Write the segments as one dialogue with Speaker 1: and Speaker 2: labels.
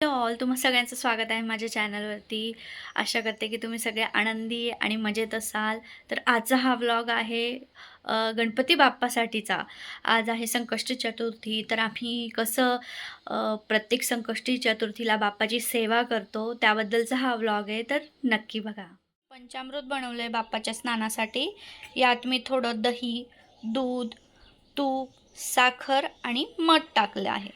Speaker 1: Hello all तुम्हा सगळ्यांचं स्वागत आहे माझ्या चॅनलवरती. आशा करते की तुम्ही सगळे आनंदी आणि मजेत असाल. तर आजचा हा व्लॉग आहे गणपती बाप्पासाठीचा. आज आहे संकष्टी चतुर्थी. तर आम्ही कसं प्रत्येक संकष्टी चतुर्थीला बाप्पाची सेवा करतो त्याबद्दलचा हा व्लॉग आहे. तर नक्की बघा. पंचामृत बनवलं आहे बाप्पाच्या स्नानासाठी. यात मी थोडं दही दूध तूप साखर आणि मध टाकलं आहे.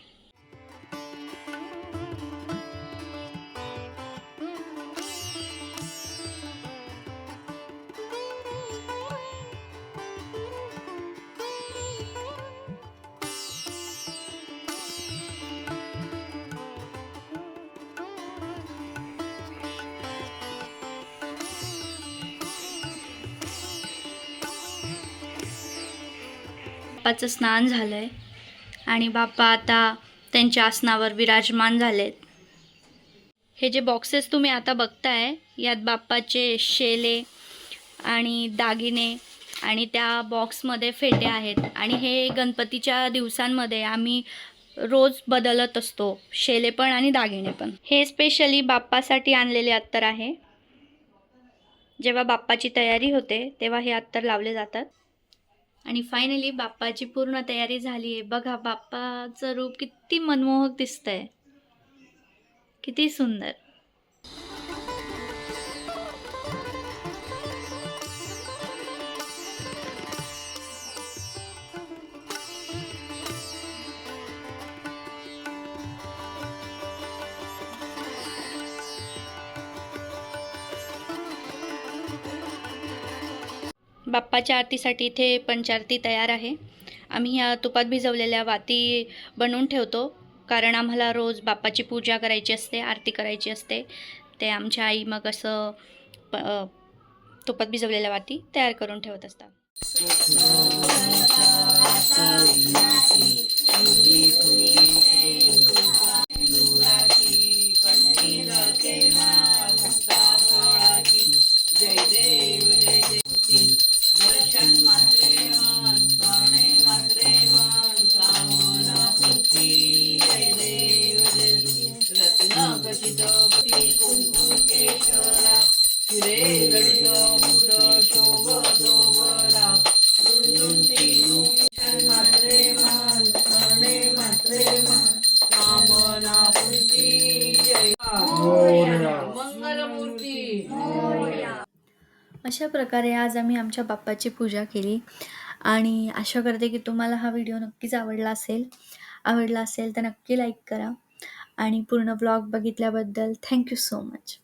Speaker 1: बाप्पाचं स्नान झालं आहे आणि बाप्पा आता त्यांच्या आसनावर विराजमान झालेत. हे जे बॉक्सेस तुम्ही आता बघताय यात बाप्पाचे शेले आणि दागिने आणि त्या बॉक्समध्ये फेटे आहेत. आणि हे गणपतीच्या दिवसांमध्ये आम्ही रोज बदलत असतो शेले पण आणि दागिने पण. हे स्पेशली बाप्पासाठी आणलेले अत्तर आहे. जेव्हा बाप्पाची तयारी होते तेव्हा हे अत्तर लावले जातात. आणि फायनली बाप्पाची पूर्ण तयारी झाली आहे. बघा बाप्पाचं रूप किती मनमोहक दिसतंय. किती सुंदर. बाप्पाच्या आरतीसाठी इथे पंचारती तयार आहे. आम्ही ह्या तुपात भिजवलेल्या वाती बनवून ठेवतो. कारण आम्हाला रोज बाप्पाची पूजा करायची असते आरती करायची असते. ते आमच्या आई मग असं प तुपात भिजवलेल्या वाती तयार करून ठेवत असतात. अशा प्रकारे आज आम्ही आमच्या बाप्पाची पूजा केली. आणि आशा करते की तुम्हाला हा व्हिडिओ नक्कीच आवडला असेल. आवडला असेल तर नक्की लाईक करा. आणि पूर्ण ब्लॉग बघितल्याबद्दल थँक्यू सो मच.